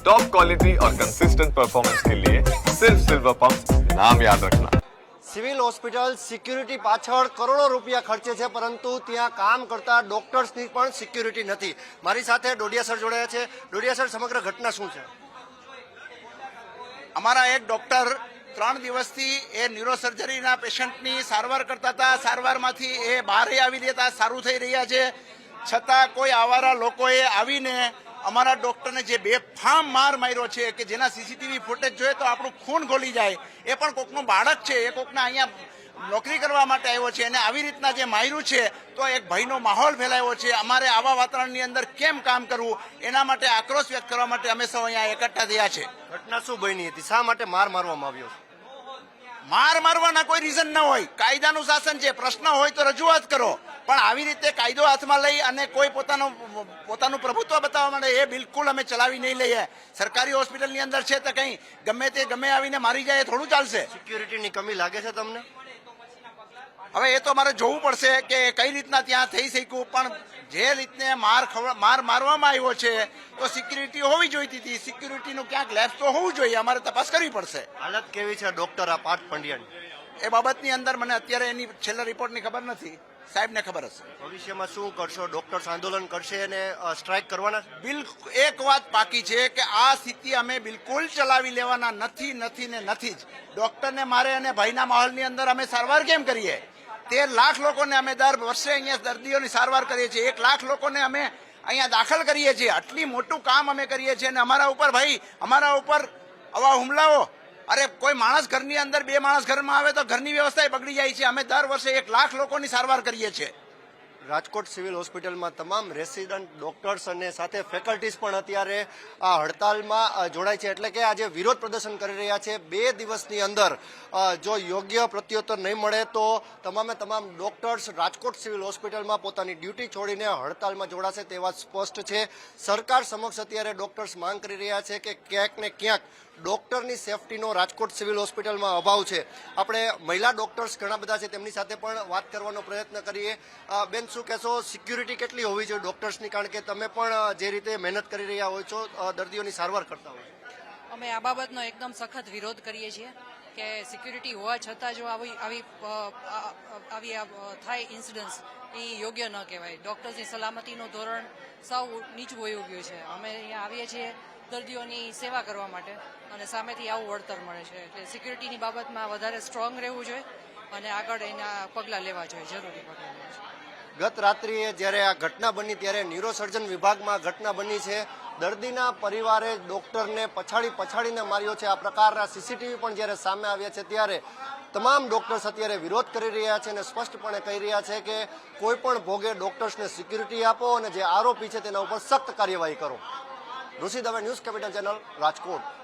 Top quality और consistent performance के लिए सिर्फ सिल्वर पंप नाम याद रखना સિવિલ હોસ્પિટલ સિક્યુરિટી પાછળ કરોડો રૂપિયા ખર્ચે છે પરંતુ ત્યાં કામ કરતા ડોક્ટર્સની પણ સિક્યુરિટી નથી મારી સાથે ડોડિયા સર જોડાયા છે ડોડિયા સર સમગ્ર ઘટના શું છે અમારા એક ડોક્ટર ત્રણ દિવસથી એ ન્યુરોસર્જરીના પેશન્ટની સારવાર કરતા હતા સારવારમાંથી એ બહાર આવી દેતા સારું થઈ રહ્યા છે છતાં કોઈ આવારા લોકોએ આવીને અમારા ડોક્ટરને જે બેફામ માર માર્યો છે કે જેના સીસીટીવી ફૂટેજ જોઈએ તો આપણું ખૂન ગોલી જાય. એ પણ કોકનું બાળક છે, એ કોકના અહીંયા નોકરી કરવા માટે આવ્યો છે. અને આવી રીતના જે માર્યું છે, તો એક ભયનો માહોલ ફેલાયો છે. અમારે આવા વાતાવરણની અંદર કેમ કામ કરવું? એના માટે આક્રોશ વ્યક્ત કરવા માટે અમે સૌ અહીંયા એકઠા થયા છે. ઘટના શું બની હતી? શા માટે માર મારવામાં આવ્યો માર મારવાના કોઈ રીઝન ન હોય. કાયદાનું શાસન છે. પ્રશ્ન હોય તો રજૂઆત કરો. પણ આવી રીતે કાયદો હાથમાં લઈ અને કોઈ પોતાનું પોતાનું પ્રભુત્વ બતાવવા માટે એ બિલકુલ અમે ચલાવી નહીં લઈએ. સરકારી હોસ્પિટલની અંદર છે તો કંઈ ગમે તે ગમે આવીને મારી જાય થોડું ચાલશે. સિક્યુરિટીની કમી લાગે છે તમને? હવે એ તો મારે જોવું પડશે કે કઈ રીતના ત્યાં થઈ શક્યું પણ જે રીતને માર માર મારવામાં આવ્યો છે તો સિક્યુરિટી હોવી જોઈતી હતી. સિક્યુરિટીનું ક્યાંક લેબ્સ તો હોવું જોઈએ અમારે તપાસ કરવી પડશે. હાલત કેવી છે ડોક્ટર આ પાઠ પંડ્યાની? એ બાબતની અંદર મને અત્યારે એની છેલ્લા રિપોર્ટની ખબર નથી. સાહેબને ખબર હશે. ભવિષ્યમાં શું કરશો? ડોક્ટર્સ આંદોલન કરશે અને સ્ટ્રાઇક કરવાના? બિલકુલ એક વાત પાકી છે કે આ સ્થિતિ અમે બિલકુલ ચલાવી લેવાના નથી નથી ને નથી જ. ડોક્ટરને મારે અને ભાઈના માહોલની અંદર અમે સારવાર કેમ કરીએ? તેર લાખ લોકોને અમે દર વર્ષે અહીંયા દર્દીઓની સારવાર કરીએ છીએ. એક લાખ લોકોને અમે અહીંયા દાખલ કરીએ છીએ. આટલી મોટું કામ અમે કરીએ છીએ અને અમારા ઉપર ભાઈ, અમારા ઉપર આવા હુમલાઓ. અરે કોઈ માણસ ઘરની અંદર, બે માણસ ઘરમાં આવે તો ઘરની વ્યવસ્થા બગડી જાય છે. અમે દર વર્ષે એક લાખ લોકોની સારવાર કરીએ છીએ. રાજકોટ સિવિલ હોસ્પિટલમાં તમામ રેસિડન્ટ ડોક્ટર્સ અને સાથે ફેકલ્ટીઝ પણ અત્યારે આ હડતાલમાં જોડાય છે. એટલે કે આજે વિરોધ પ્રદર્શન કરી રહ્યા છે. બે દિવસની અંદર જો યોગ્ય પ્રત્યુત્તર નહીં મળે તો તમામે તમામ ડોક્ટર્સ રાજકોટ સિવિલ હોસ્પિટલમાં પોતાની ડ્યુટી છોડીને હડતાલમાં જોડાશે તે વાત સ્પષ્ટ છે. સરકાર સમક્ષ અત્યારે ડોક્ટર્સ માંગ કરી રહ્યા છે કે ક્યાંક ને ક્યાંક ડોક્ટરની સેફટીનો રાજકોટ સિવિલ હોસ્પિટલમાં અભાવ છે. આપણે મહિલા ડોક્ટર્સ ઘણા બધા છે. તેમની સાથે પણ વાત કરવાનો પ્રયત્ન કરીએ. બેન શું કહેશો? સિક્યુરિટી કેટલી હોવી જોઈએ ડોક્ટર્સની કારણ કે તમે પણ જે રીતે મહેનત કરી રહ્યા હોય છો દર્દીઓની સારવાર કરતા હોય અમે આ બાબતનો એકદમ સખત વિરોધ કરીએ છીએ કે સિક્યુરિટી હોવા છતાં જો આવી આવી આવી થાય ઇન્સિડન્સ એ યોગ્ય ન કહેવાય. ડૉક્ટર્સની સલામતીનું ધોરણ સાવ નીચું હોઈ ગયું છે. અમે અહીંયા આવીએ છીએ દર્દીઓની સેવા કરવા માટે અને સામેથી આવું વળતર મળે છે. એટલે સિક્યુરિટીની બાબતમાં વધારે સ્ટ્રોંગ રહેવું જોઈએ અને આગળ એના પગલાં લેવા જોઈએ. જરૂરી પગલાં લેવા જોઈએ. ગત રાત્રિએ જ્યારે આ ઘટના બની ત્યારે ન્યુરોસર્જન વિભાગમાં ઘટના બની છે. દર્દીના પરિવારે ડોક્ટરને પછાડી પછાડીને માર્યો છે. આ પ્રકારના સીસીટીવી પણ જ્યારે સામે આવ્યા છે ત્યારે તમામ ડોક્ટર્સ અત્યારે વિરોધ કરી રહ્યા છે અને સ્પષ્ટપણે કહી રહ્યા છે કે કોઈ પણ ભોગે ડોક્ટર્સને સિક્યુરિટી આપો અને જે આરોપી છે તેના ઉપર સખ્ત કાર્યવાહી કરો. Rishi Dave news capital channel Rajkot.